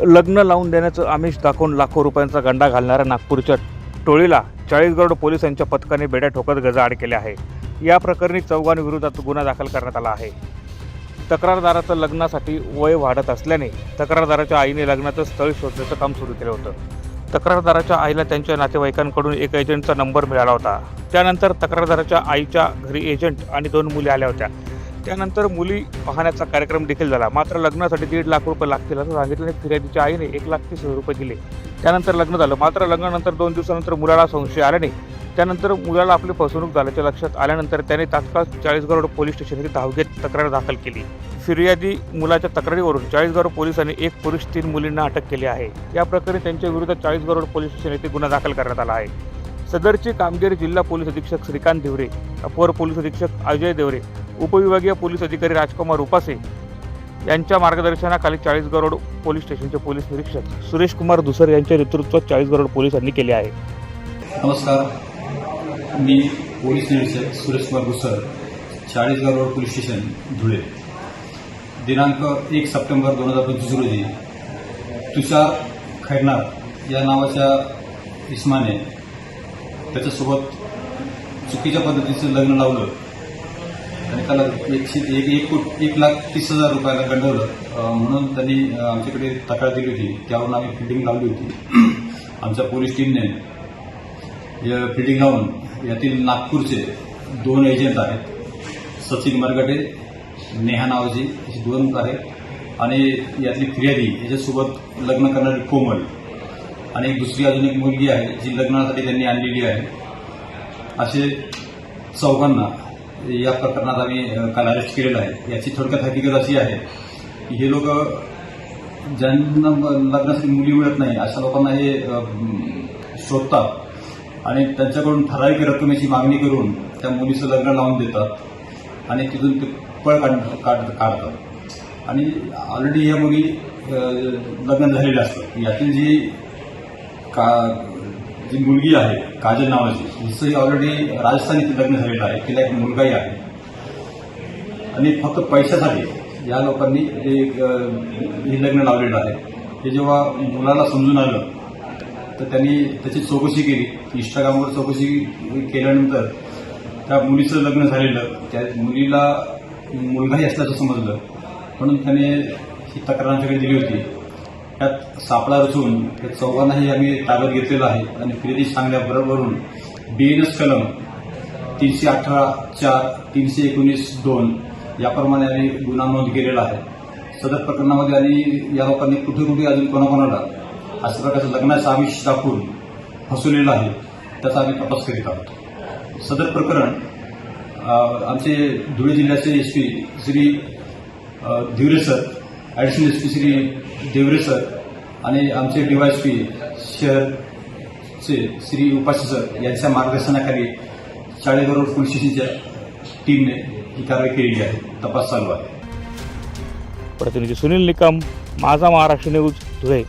लग्न लावून देण्याचं आमिष दाखवून लाखो रुपयांचा गंडा घालणाऱ्या नागपूरच्या टोळीला चाळीसगड पोलिसांच्या पथकाने बेड्या ठोकत गजाआड केले आहे. या प्रकरणी चौघांविरोधात गुन्हा दाखल करण्यात आला आहे. तक्रारदाराचं लग्नासाठी वय वाढत असल्याने तक्रारदाराच्या आईने लग्नाचं स्थळ शोधण्याचं काम सुरू केलं होतं. तक्रारदाराच्या आईला त्यांच्या नातेवाईकांकडून एक एजंटचा नंबर मिळाला होता. त्यानंतर तक्रारदाराच्या आईच्या घरी एजंट आणि दोन मुले आल्या होत्या. त्यानंतर मुली पाहण्याचा कार्यक्रम देखील झाला. मात्र लग्नासाठी दीड लाख रुपये लागतील असं सांगितल्याने फिर्यादीच्या आईने एक लाख तीस हजार रुपये दिले. त्यानंतर लग्न झालं. मात्र लग्नानंतर दोन दिवसानंतर मुलाला संशय आल्याने त्यानंतर मुलाला आपली फसवणूक झाल्याचे लक्षात आल्यानंतर त्याने तात्काळ चाळीसगाव पोलीस स्टेशन धाव घेत तक्रार दाखल केली. फिर्यादी मुलाच्या तक्रारीवरून चाळीसगाव पोलिसांनी एक पुरुष तीन मुलींना अटक केली आहे. या प्रकरणी त्यांच्या विरोधात चाळीसगाव रोड पोलीस स्टेशन येथे गुन्हा दाखल करण्यात आला आहे. सदरची कामगिरी जिल्हा पोलीस अधीक्षक श्रीकांत देवरे अपर पोलीस अधीक्षक अजय देवरे उपविभागीय पोलीस अधिकारी राजकुमार उपासे यांच्या मार्गदर्शनाखाली चाळीसगाव रोड पोलीस स्टेशनचे पोलीस निरीक्षक सुरेश कुमार दुसर यांच्या नेतृत्वात चाळीसगाव रोड पोलिसांनी केले आहे. नमस्कार. मी पोलीस निरीक्षक सुरेश कुमार दुसर Chalisgaon road police station Dhule. दिनांक एक सप्टेंबर दोन हजार पंचवीस रोजी तुषार खैरनार या नावाच्या इस्माने त्याच्यासोबत चुकीच्या पद्धतीचं लग्न लावलं. आणि त्याला एकशे एक एक कोट एक लाख तीस हजार रुपयाला गंडवलं. म्हणून त्यांनी आमच्याकडे तक्रार दिली होती. त्यावरून आम्ही फिल्डिंग लावली होती. आमच्या पोलीस टीमने फिल्डिंग लावून यातील नागपूरचे दोन एजंट आहेत. सचिन मरगटे नेहा नावजी अशी दोन आहेत. आणि यातली फिर्यादी याच्यासोबत लग्न करणारी कोमल. आणि एक दुसरी अजून एक मुलगी आहे जी लग्नासाठी त्यांनी आणलेली आहे. असे चौघांना या प्रकरणात आम्ही काल अरेस्ट केलेलं आहे. याची थोडक्यात हकीकत अशी आहे की हे लोक ज्यांना लग्नासाठी मुली मिळत नाही अशा लोकांना हे शोधतात आणि त्यांच्याकडून ठराविक रकमेची मागणी करून त्या मुलीचं लग्न लावून देतात आणि तिथून ते पळ काढ काढ- काढतात. आणि ऑलरेडी या मुली लग्न झालेल्या असतात यातील जी का जी मुलगी आहे काजल नावाची. हिचंही ऑलरेडी राजस्थान लग्न झालेलं आहे तिला एक मुलगाही आहे. आणि फक्त पैशासाठी या लोकांनी जे हे लग्न लावलेलं आहे हे जेव्हा मुलाला समजून आलं तर त्यांनी त्याची चौकशी केली. इंस्टाग्रामवर चौकशी केल्यानंतर त्या मुलीचं लग्न झालेलं त्या मुलीला मुलगाही असल्याचं समजलं. म्हणून त्याने ही तक्रार आमच्याकडे दिली होती. त्यात सापळा रचून त्या चौघांनाही आम्ही ताब्यात घेतलेलं आहे. आणि फिर्यादी सांगण्याबरोबरून बीएनएस कलम तीनशे अठरा चार तीनशे एकोणीस दोन याप्रमाणे आम्ही गुन्हा नोंद केलेला आहे. सदर प्रकरणामध्ये आणि या लोकांनी कुठे कुठे अजून कोणाकोणाला अशा प्रकारचं लग्नाचं आमिष दाखवून फसवलेलं आहे त्याचा आम्ही तपास करीत आहोत. सदर प्रकरण आमचे धुळे जिल्ह्याचे S P Shri Dhivare sir additional S P Shri Deore sir आणि आमचे डीवायएसपी शहरचे श्री उपाशी सर यांच्या मार्गदर्शनाखाली शाळेबरोबर पोलीस स्टेशनच्या टीमने ही कारवाई केलेली आहे. तपास चालू आहे. प्रतिनिधी सुनील निकम माझा महाराष्ट्र न्यूज धुळे.